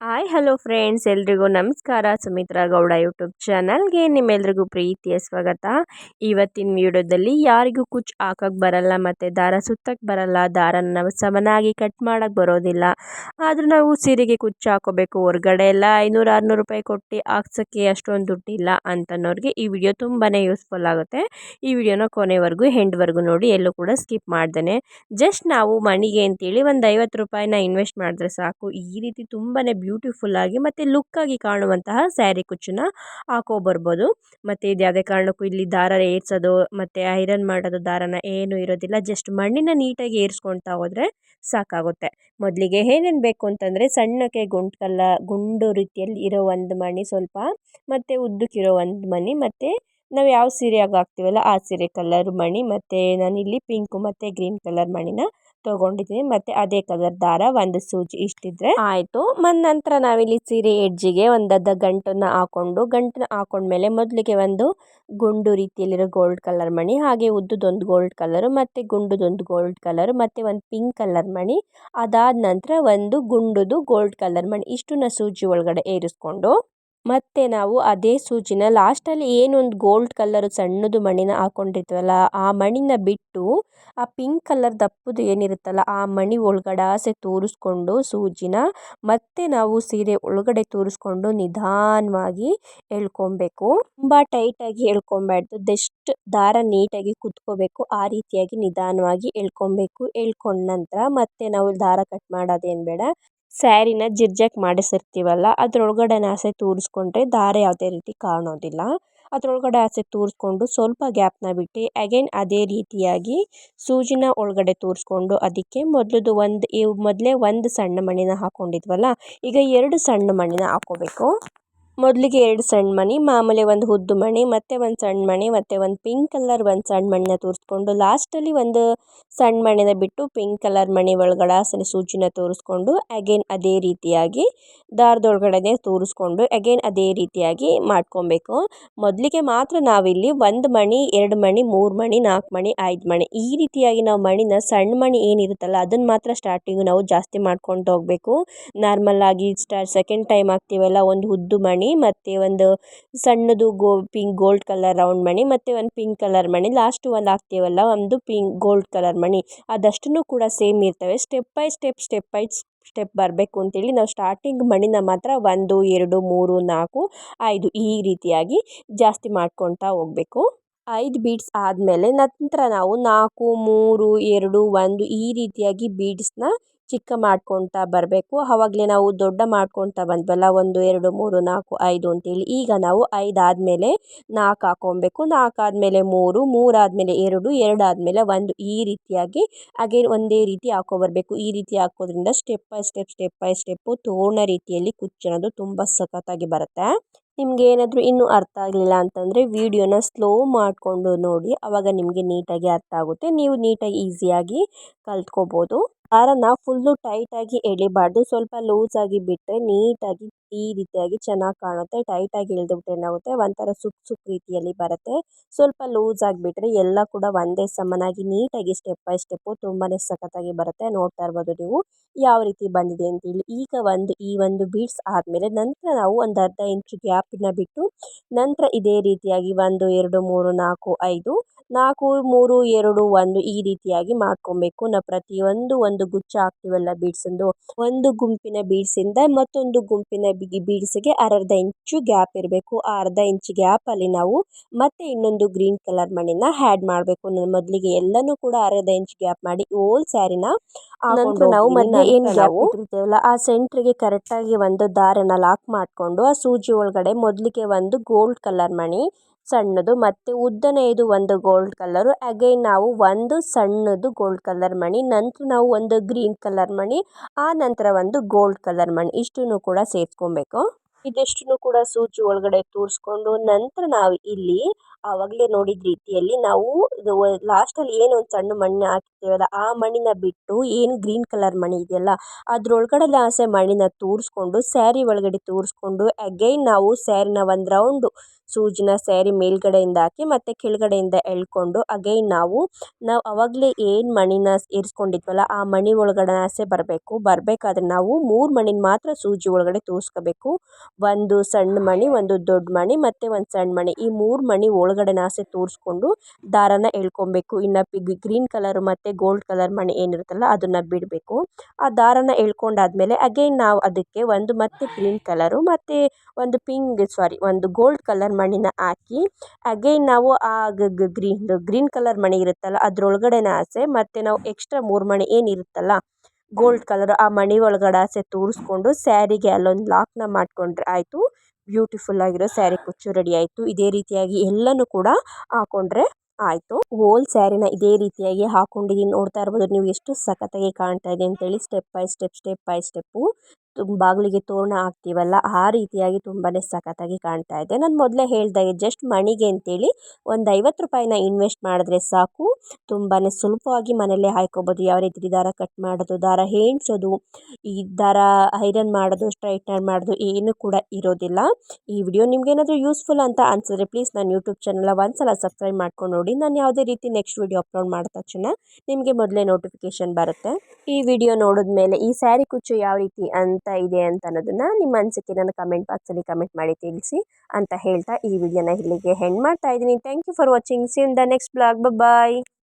Hi, hello friends. ಎಲ್ರಿಗೂ ನಮಸ್ಕಾರ. Sumitra Gowda YouTube ಚಾನಲ್ಗೆ ನಿಮ್ಮೆಲ್ರಿಗೂ ಪ್ರೀತಿಯ ಸ್ವಾಗತ. ಇವತ್ತಿನ ವಿಡಿಯೋದಲ್ಲಿ ಯಾರಿಗೂ ಕುಚ್ ಹಾಕಕ್ಕೆ ಬರಲ್ಲ ಮತ್ತು ದಾರ ಸುತ್ತಕ್ಕೆ ಬರಲ್ಲ. ದಾರನ ನಾವು ಸಮನಾಗಿ ಕಟ್ ಮಾಡೋಕ್ಕೆ ಬರೋದಿಲ್ಲ. ಆದರೂ ನಾವು ಸೀರೆಗೆ ಕುಚ್ಚು ಹಾಕೋಬೇಕು. ಹೊರಗಡೆ ಎಲ್ಲ ಐನೂರು, ಆರುನೂರು ರೂಪಾಯಿ ಕೊಟ್ಟು ಹಾಕ್ಸೋಕ್ಕೆ ಅಷ್ಟೊಂದು ದುಡ್ಡಿಲ್ಲ ಅಂತನೋರಿಗೆ ಈ ವಿಡಿಯೋ ತುಂಬಾ ಯೂಸ್ಫುಲ್ ಆಗುತ್ತೆ. ಈ ವಿಡಿಯೋನ ಕೊನೆವರೆಗೂ ಹೆಂಡ್ವರೆಗೂ ನೋಡಿ ಎಲ್ಲೂ ಕೂಡ ಸ್ಕಿಪ್ ಮಾಡ್ದೇನೆ. ಜಸ್ಟ್ ನಾವು ಮಣಿಗೆ ಅಂತೇಳಿ ಒಂದು ಐವತ್ತು ರೂಪಾಯಿನ ಇನ್ವೆಸ್ಟ್ ಮಾಡಿದ್ರೆ ಸಾಕು. ಈ ರೀತಿ ತುಂಬಾ ಬ್ಯೂಟಿಫುಲ್ಲಾಗಿ ಮತ್ತು ಲುಕ್ಕಾಗಿ ಕಾಣುವಂತಹ ಸ್ಯಾರಿ ಕುಚ್ಚನ್ನ ಹಾಕೋಬರ್ಬೋದು. ಮತ್ತು ಇದು ಯಾವುದೇ ಕಾರಣಕ್ಕೂ ಇಲ್ಲಿ ದಾರ ಏರ್ಸೋದು, ಮತ್ತು ಐರನ್ ಮಾಡೋದು ದಾರನ ಏನೂ ಇರೋದಿಲ್ಲ. ಜಸ್ಟ್ ಮಣ್ಣಿನ ನೀಟಾಗಿ ಏರಿಸ್ಕೊಳ್ತಾ ಹೋದರೆ ಸಾಕಾಗುತ್ತೆ. ಮೊದಲಿಗೆ ಏನೇನು ಬೇಕು ಅಂತಂದರೆ ಸಣ್ಣಕ್ಕೆ ಗುಂಡು ಕಲ್ಲ ಗುಂಡು ರೀತಿಯಲ್ಲಿ ಇರೋ ಒಂದು ಮಣಿ ಸ್ವಲ್ಪ, ಮತ್ತು ಉದ್ದಕ್ಕಿರೋ ಒಂದು ಮಣಿ, ಮತ್ತು ನಾವು ಯಾವ ಸೀರೆಯಾಗ ಹಾಕ್ತೀವಲ್ಲ ಆ ಸೀರೆ ಕಲರ್ ಮಣಿ, ಮತ್ತು ನಾನಿಲ್ಲಿ ಪಿಂಕು ಮತ್ತು ಗ್ರೀನ್ ಕಲರ್ ಮಣಿನ ತೊಗೊಂಡಿದ್ದೀನಿ. ಮತ್ತು ಅದೇ ಕಲರ್ ದಾರ ಒಂದು ಸೂಜಿ ಇಷ್ಟಿದ್ರೆ. ಆಯಿತು. ಮತ್ತು ನಂತರ ನಾವಿಲ್ಲಿ ಸೀರೆ ಎಡ್ಜಿಗೆ ಒಂದದ ಗಂಟನ್ನ ಗಂಟನ್ನು ಹಾಕೊಂಡು, ಗಂಟನ್ನ ಹಾಕೊಂಡ್ಮೇಲೆ ಮೊದಲಿಗೆ ಒಂದು ಗುಂಡು ರೀತಿಯಲ್ಲಿರೋ ಗೋಲ್ಡ್ ಕಲರ್ ಮಣಿ, ಹಾಗೆ ಉದ್ದದೊಂದು ಗೋಲ್ಡ್ ಕಲರು ಮತ್ತು ಗುಂಡುದೊಂದು ಗೋಲ್ಡ್ ಕಲರ್ ಮತ್ತು ಒಂದು ಪಿಂಕ್ ಕಲರ್ ಮಣಿ, ಅದಾದ ನಂತರ ಒಂದು ಗುಂಡುದು ಗೋಲ್ಡ್ ಕಲರ್ ಮಣಿ, ಇಷ್ಟನ್ನ ಸೂಜಿ ಒಳಗಡೆ ಏರಿಸ್ಕೊಂಡು ಮತ್ತು ನಾವು ಅದೇ ಸೂಜಿನ ಲಾಸ್ಟಲ್ಲಿ ಏನೊಂದು ಗೋಲ್ಡ್ ಕಲರ್ ಸಣ್ಣದು ಮಣಿನ ಹಾಕೊಂಡಿರ್ತೀವಲ್ಲ ಆ ಮಣಿನ ಬಿಟ್ಟು ಆ ಪಿಂಕ್ ಕಲರ್ ದಪ್ಪದು ಏನಿರುತ್ತಲ್ಲ, ಆ ಮಣಿ ಒಳಗಡೆ ಆಸೆ ತೋರಿಸ್ಕೊಂಡು ಸೂಜಿನ ಮತ್ತೆ ನಾವು ಸೀರೆ ಒಳಗಡೆ ತೋರಿಸ್ಕೊಂಡು ನಿಧಾನವಾಗಿ ಎಳ್ಕೊಬೇಕು. ತುಂಬ ಟೈಟಾಗಿ ಎಳ್ಕೊಬಾರ್ದು ಜಸ್ಟ್ ದಾರ ನೀಟಾಗಿ ಕುತ್ಕೋಬೇಕು, ಆ ರೀತಿಯಾಗಿ ನಿಧಾನವಾಗಿ ಎಳ್ಕೊಬೇಕು ಎಳ್ಕೊಂಡ ನಂತರ ಮತ್ತೆ ನಾವು ದಾರ ಕಟ್ ಮಾಡೋದೇನು ಬೇಡ. ಸ್ಯಾರಿನ ಜಿರ್ಜಾಕ್ ಮಾಡಿಸಿರ್ತೀವಲ್ಲ, ಅದರೊಳ್ಗಡೆ ಆಸೆ ತೂರಿಸ್ಕೊಂಡ್ರೆ ದಾರ ಯಾವುದೇ ರೀತಿ ಕಾಣೋದಿಲ್ಲ. ಅದರೊಳ್ಗಡೆ ಆಸೆ ತೂರಿಸ್ಕೊಂಡು ಸ್ವಲ್ಪ ಗ್ಯಾಪ್ನ ಬಿಟ್ಟು ಅಗೈನ್ ಅದೇ ರೀತಿಯಾಗಿ ಸೂಜಿನ ಒಳಗಡೆ ತೂರಿಸ್ಕೊಂಡು ಅದಕ್ಕೆ ಮೊದಲದು ಒಂದು ಇವು ಮೊದಲೇ ಒಂದು ಸಣ್ಣ ಮಣಿನ ಹಾಕ್ಕೊಂಡಿದ್ವಲ್ಲ ಈಗ ಎರಡು ಸಣ್ಣ ಮಣಿನ ಹಾಕ್ಕೋಬೇಕು. ಮೊದಲಿಗೆ ಎರಡು ಸಣ್ಣ ಮಣಿ ಮಾಮೂಲಿ ಒಂದು ಉದ್ದು ಮಣಿ ಮತ್ತು ಒಂದು ಸಣ್ಣ ಮಣಿ ಮತ್ತು ಒಂದು ಪಿಂಕ್ ಕಲರ್ ಒಂದು ಸಣ್ಣ ಮಣಿನ ತೋರಿಸ್ಕೊಂಡು ಲಾಸ್ಟಲ್ಲಿ ಒಂದು ಸಣ್ಣ ಮಣಿನ ಬಿಟ್ಟು ಪಿಂಕ್ ಕಲರ್ ಮಣಿ ಒಳಗಡೆ ಸರಿ ಸೂಚಿನ ತೋರಿಸ್ಕೊಂಡು ಅಗೇನ್ ಅದೇ ರೀತಿಯಾಗಿ ದಾರದೊಳಗಡೆ ತೋರಿಸ್ಕೊಂಡು ಅಗೇನ್ ಅದೇ ರೀತಿಯಾಗಿ ಮಾಡ್ಕೊಬೇಕು. ಮೊದಲಿಗೆ ಮಾತ್ರ ನಾವಿಲ್ಲಿ ಒಂದು ಮಣಿ ಎರಡು ಮಣಿ ಮೂರು ಮಣಿ ನಾಲ್ಕು ಮಣಿ ಐದು ಮಣಿ ಈ ರೀತಿಯಾಗಿ ನಾವು ಮಣಿನ ಸಣ್ಣ ಮಣಿ ಏನಿರುತ್ತಲ್ಲ ಅದನ್ನು ಮಾತ್ರ ಸ್ಟಾರ್ಟಿಂಗು ನಾವು ಜಾಸ್ತಿ ಮಾಡ್ಕೊಂಡು ಹೋಗಬೇಕು. ನಾರ್ಮಲ್ಲಾಗಿ ಸ್ಟಾರ್ ಸೆಕೆಂಡ್ ಟೈಮ್ ಹಾಕ್ತೀವಲ್ಲ ಒಂದು ಉದ್ದು ಮಣಿ ಮತ್ತು ಒಂದು ಸಣ್ಣದು ಗೋ ಪಿಂಕ್ ಗೋಲ್ಡ್ ಕಲರ್ ರೌಂಡ್ ಮಣಿ, ಮತ್ತು ಒಂದು ಪಿಂಕ್ ಕಲರ್ ಮಣಿ. ಲಾಸ್ಟ್ ಒಂದು ಹಾಕ್ತೀವಲ್ಲ, ಒಂದು ಪಿಂಕ್ ಗೋಲ್ಡ್ ಕಲರ್ ಮಣಿ. ಅದಷ್ಟು ಕೂಡ ಸೇಮ್ ಇರ್ತವೆ. Step by step step by step ಬರಬೇಕು ಅಂತೇಳಿ ನಾವು ಸ್ಟಾರ್ಟಿಂಗ್ ಮಣಿನ ಮಾತ್ರ ಒಂದು, ಎರಡು, ಮೂರು, ನಾಲ್ಕು, ಐದು ಈ ರೀತಿಯಾಗಿ ಜಾಸ್ತಿ ಮಾಡ್ಕೊಳ್ತಾ ಹೋಗಬೇಕು. ಐದು ಬೀಡ್ಸ್ ಆದಮೇಲೆ ನಂತರ ನಾವು ನಾಲ್ಕು, ಮೂರು, ಎರಡು, ಒಂದು ಈ ರೀತಿಯಾಗಿ ಬೀಡ್ಸ್ನ ಚಿಕ್ಕ ಮಾಡ್ಕೊಳ್ತಾ ಬರಬೇಕು. ಆವಾಗಲೇ ನಾವು ದೊಡ್ಡ ಮಾಡ್ಕೊಳ್ತಾ ಬಂದ್ವಲ್ಲ, ಒಂದು, ಎರಡು, ಮೂರು, ನಾಲ್ಕು, ಐದು ಅಂತೇಳಿ ಈಗ ನಾವು ಐದು ಆದಮೇಲೆ ನಾಲ್ಕು ಹಾಕೊಬೇಕು. ನಾಲ್ಕು ಆದಮೇಲೆ ಮೂರು ಮೂರು ಆದಮೇಲೆ ಎರಡು ಎರಡು ಆದಮೇಲೆ ಒಂದು. ಈ ರೀತಿಯಾಗಿ ಹಾಗೆ ಒಂದೇ ರೀತಿ ಹಾಕೊಬರ್ಬೇಕು ಈ ರೀತಿ ಹಾಕೋದ್ರಿಂದ step by step step by step ತೋರಣ ರೀತಿಯಲ್ಲಿ ಕುಚ್ಚಿರೋದು ತುಂಬ ಸಖತ್ತಾಗಿ ಬರುತ್ತೆ. ನಿಮ್ಗೆ ಏನಾದರೂ ಇನ್ನೂ ಅರ್ಥ ಆಗಲಿಲ್ಲ ಅಂತಂದರೆ ವಿಡಿಯೋನ ಸ್ಲೋ ಮಾಡಿಕೊಂಡು ನೋಡಿ. ಆವಾಗ ನಿಮಗೆ ನೀಟಾಗಿ ಅರ್ಥ ಆಗುತ್ತೆ. ನೀವು ನೀಟಾಗಿ ಈಸಿಯಾಗಿ ಕಲ್ತ್ಕೋಬೋದು. ದಾರನ ಫುಲ್ಲು ಟೈಟಾಗಿ ಎಳಿಬಾರ್ದು. ಸ್ವಲ್ಪ ಲೂಸಾಗಿ ಬಿಟ್ಟರೆ ನೀಟಾಗಿ ಈ ರೀತಿಯಾಗಿ ಚೆನ್ನಾಗಿ ಕಾಣುತ್ತೆ. ಟೈಟಾಗಿ ಎಳೆದುಬಿಟ್ರೆ ಏನಾಗುತ್ತೆ? ಒಂಥರ ಸುಕ್ ಸುಕ್ ರೀತಿಯಲ್ಲಿ ಬರುತ್ತೆ. ಸ್ವಲ್ಪ ಲೂಸಾಗಿ ಬಿಟ್ಟರೆ ಎಲ್ಲ ಕೂಡ ಒಂದೇ ಸಮನಾಗಿ ನೀಟಾಗಿ ಸ್ಟೆಪ್ ಬೈ ಸ್ಟೆಪ್ಪು ತುಂಬಾ ಸಖತ್ತಾಗಿ ಬರುತ್ತೆ. ನೋಡ್ತಾ ಇರ್ಬೋದು ನೀವು ಯಾವ ರೀತಿ ಬಂದಿದೆ ಅಂತೇಳಿ. ಈಗ ಒಂದು, ಈ ಒಂದು ಬೀಡ್ಸ್ ಆದಮೇಲೆ ನಂತರ ನಾವು ಒಂದು ಅರ್ಧ ಇಂಚು ಗ್ಯಾಪನ್ನು ಬಿಟ್ಟು ನಂತರ ಇದೇ ರೀತಿಯಾಗಿ ಒಂದು, ಎರಡು, ಮೂರು, ನಾಲ್ಕು, ಐದು, ನಾಲ್ಕು, ಮೂರು, ಎರಡು, ಒಂದು ಈ ರೀತಿಯಾಗಿ ಮಾಡ್ಕೊಬೇಕು. ನಾವು ಪ್ರತಿಯೊಂದು ಒಂದು ಗುಚ್ಛ ಹಾಕ್ತೀವಲ್ಲ ಬೀಡ್ಸಿಂದು ಒಂದು ಗುಂಪಿನ ಬೀಡ್ಸಿಂದ ಮತ್ತೊಂದು ಗುಂಪಿನ ಬಿಗಿ ಬೀಡ್ಸ್ಗೆ ಅರ್ಧ ಇಂಚು ಗ್ಯಾಪ್ ಇರಬೇಕು. ಆ ಅರ್ಧ ಇಂಚ್ ಗ್ಯಾಪಲ್ಲಿ ನಾವು ಮತ್ತೆ ಇನ್ನೊಂದು ಗ್ರೀನ್ ಕಲರ್ ಮಣಿನ ಆ್ಯಡ್ ಮಾಡಬೇಕು. ಮೊದಲಿಗೆ ಎಲ್ಲನೂ ಕೂಡ ಅರ್ಧ ಇಂಚ್ ಗ್ಯಾಪ್ ಮಾಡಿ ಓಲ್ ಸ್ಯಾರಿನ ನಂತರ ನಾವು ಮತ್ತೆ ಏನು ಗ್ಯಾಪ್ ಇಟ್ಟಿರ್ತೀವಲ್ಲ ಆ ಸೆಂಟ್ರಿಗೆ ಕರೆಕ್ಟಾಗಿ ಒಂದು ದಾರನ ಲಾಕ್ ಮಾಡಿಕೊಂಡು ಆ ಸೂಜಿ ಒಳಗಡೆ ಮೊದಲಿಗೆ ಒಂದು ಗೋಲ್ಡ್ ಕಲರ್ ಮಣಿ ಸಣ್ಣದು, ಮತ್ತು ಉದ್ದನೆಯದು ಒಂದು ಗೋಲ್ಡ್ ಕಲರು ಅಗೈನ್ ನಾವು ಒಂದು ಸಣ್ಣದು ಗೋಲ್ಡ್ ಕಲರ್ ಮಣಿ, ನಂತರ ನಾವು ಒಂದು ಗ್ರೀನ್ ಕಲರ್ ಮಣಿ, ಆ ನಂತರ ಒಂದು ಗೋಲ್ಡ್ ಕಲರ್ ಮಣಿ. ಇಷ್ಟನ್ನು ಕೂಡ ಸೇರಿಸ್ಕೊಬೇಕು. ಇದಿಷ್ಟನ್ನು ಕೂಡ ಸೂಚಿ ಒಳಗಡೆ ತೋರಿಸ್ಕೊಂಡು, ನಂತರ ನಾವು ಇಲ್ಲಿ ಆವಾಗಲೇ ನೋಡಿದ ರೀತಿಯಲ್ಲಿ ನಾವು ಲಾಸ್ಟಲ್ಲಿ ಏನು ಒಂದು ಸಣ್ಣ ಮಣ್ಣು ಹಾಕಿರ್ತೀವಲ್ಲ, ಆ ಮಣ್ಣಿನ ಬಿಟ್ಟು ಏನು ಗ್ರೀನ್ ಕಲರ್ ಮಣಿ ಇದೆಯಲ್ಲ, ಅದ್ರೊಳಗಡೆ ಲಾಸೆ ಮಣ್ಣಿನ ತೂರಿಸ್ಕೊಂಡು ಸ್ಯಾರಿ ಒಳಗಡೆ ತೂರಿಸ್ಕೊಂಡು ಅಗೈನ್ ನಾವು ಸ್ಯಾರಿನ ಒಂದು ರೌಂಡು ಸೂಜಿನ ಸ್ಯಾರಿ ಮೇಲ್ಗಡೆಯಿಂದ ಹಾಕಿ ಮತ್ತು ಕೆಳಗಡೆಯಿಂದ ಎಳ್ಕೊಂಡು ಅಗೈನ್ ನಾವು ನಾವು ಆವಾಗಲೇ ಏನು ಮಣಿನ ಇರಿಸ್ಕೊಂಡಿದ್ವಲ್ಲ ಆ ಮಣಿ ಒಳಗಡೆ ಆಸೆ ಬರಬೇಕು. ಬರಬೇಕಾದ್ರೆ ನಾವು ಮೂರು ಮಣಿನ ಮಾತ್ರ ಸೂಜಿ ಒಳಗಡೆ ತೂರಿಸ್ಕೋಬೇಕು. ಒಂದು ಸಣ್ಣ ಮಣಿ, ಒಂದು ದೊಡ್ಡ ಮಣಿ, ಮತ್ತು ಒಂದು ಸಣ್ಣ ಮಣಿ. ಈ ಮೂರು ಮಣಿ ಒಳಗಡೆ ಆಸೆ ತೋರಿಸ್ಕೊಂಡು ದಾರಾನ ಎಳ್ಕೊಬೇಕು. ಇನ್ನು ಗ್ರೀನ್ ಕಲರ್ ಮತ್ತು ಗೋಲ್ಡ್ ಕಲರ್ ಮಣಿ ಏನಿರುತ್ತಲ್ಲ, ಅದನ್ನು ಬಿಡಬೇಕು. ಆ ದಾರಾನ ಎಳ್ಕೊಂಡಾದ್ಮೇಲೆ ಅಗೈನ್ ನಾವು ಅದಕ್ಕೆ ಒಂದು ಮತ್ತೆ ಗ್ರೀನ್ ಕಲರು, ಮತ್ತು ಒಂದು ಪಿಂಕ್ ಸಾರಿ ಒಂದು ಗೋಲ್ಡ್ ಕಲರ್ ಮಣಿನ ಹಾಕಿ ಅಗೈನ್ ನಾವು ಆ ಗ್ರೀನ್ ಗ್ರೀನ್ ಕಲರ್ ಮಣಿ ಇರುತ್ತಲ್ಲ ಅದ್ರೊಳಗಡೆ ಆಸೆ. ಮತ್ತು ನಾವು ಎಕ್ಸ್ಟ್ರಾ ಮೂರು ಮಣಿ ಏನಿರುತ್ತಲ್ಲ, ಗೋಲ್ಡ್ ಕಲರ್ ಆ ಮಣಿ ಒಳಗಡೆ ಆಸೆ ತೂರಿಸ್ಕೊಂಡು ಸ್ಯಾರಿಗೆ ಅಲ್ಲೊಂದು ಲಾಕ್ನ ಮಾಡಿಕೊಂಡ್ರೆ ಆಯಿತು. ಬ್ಯೂಟಿಫುಲ್ ಆಗಿರೋ ಸ್ಯಾರಿ ಕುಚ್ಚು ರೆಡಿ ಆಯಿತು. ಇದೇ ರೀತಿಯಾಗಿ ಎಲ್ಲನೂ ಕೂಡ ಹಾಕೊಂಡ್ರೆ ಆಯಿತು. ಹೋಲ್ ಸ್ಯಾರಿನ ಇದೇ ರೀತಿಯಾಗಿ ಹಾಕೊಂಡಿದ್ದೀನಿ ನೋಡ್ತಾ ಇರ್ಬೋದು, ನೀವು ಎಷ್ಟು ಸಖತ್ತಾಗಿ ಕಾಣ್ತಾ ಇದೆ ಅಂತೇಳಿ step by step step by step ಬಾಗಿಲಿಗೆ ತೋರಣ ಹಾಕ್ತೀವಲ್ಲ ಆ ರೀತಿಯಾಗಿ ತುಂಬಾ ಸಖತ್ತಾಗಿ ಕಾಣ್ತಾ ಇದೆ. ನಾನು ಮೊದಲೇ ಹೇಳಿದಾಗೆ ಜಸ್ಟ್ ಮಣಿಗೆ ಅಂತೇಳಿ ಒಂದು ಐವತ್ತು ರೂಪಾಯಿನ ಇನ್ವೆಸ್ಟ್ ಮಾಡಿದ್ರೆ ಸಾಕು. ತುಂಬಾ ಸುಲಭವಾಗಿ ಮನೆಯಲ್ಲೇ ಹಾಯ್ಕೋಬೋದು. ಯಾವ ರೀತಿ ದಾರ ಕಟ್ ಮಾಡೋದು, ದಾರ ಹೇಣಿಸೋದು, ಈ ದಾರ ಐರನ್ ಮಾಡೋದು, ಸ್ಟ್ರೈಟ್ನರ್ ಮಾಡೋದು, ಏನು ಕೂಡ ಇರೋದಿಲ್ಲ. ಈ ವಿಡಿಯೋ ನಿಮ್ಗೇನಾದರೂ ಯೂಸ್ಫುಲ್ ಅಂತ ಅನಿಸಿದ್ರೆ ಪ್ಲೀಸ್ ನನ್ನ ಯೂಟ್ಯೂಬ್ ಚಾನಲ್ ಒಂದ್ಸಲ ಸಬ್ಸ್ಕ್ರೈಬ್ ಮಾಡ್ಕೊಂಡು ನೋಡಿ. ನಾನು ಯಾವುದೇ ರೀತಿ ನೆಕ್ಸ್ಟ್ ವಿಡಿಯೋ ಅಪ್ಲೋಡ್ ಮಾಡಿದ ತಕ್ಷಣ ನಿಮಗೆ ಮೊದಲೇ ನೋಟಿಫಿಕೇಶನ್ ಬರುತ್ತೆ. ಈ ವಿಡಿಯೋ ನೋಡಿದ್ಮೇಲೆ ಈ ಸ್ಯಾರಿ ಕುಚ್ಚು ಯಾವ ರೀತಿ ಅಂತ ಇದೆ ಅಂತ ಅನ್ನೋದನ್ನು ನಿಮ್ಮ ಅನಿಸಿಕೆ ನನ್ನ ಕಮೆಂಟ್ ಬಾಕ್ಸಲ್ಲಿ ಕಮೆಂಟ್ ಮಾಡಿ ತಿಳಿಸಿ ಅಂತ ಹೇಳ್ತಾ ಈ ವಿಡಿಯೋನ ಇಲ್ಲಿಗೆ ಹೆಂಡ್ ಮಾಡ್ತಾ ಇದ್ದೀನಿ. Thank you for watching see in the next blog bye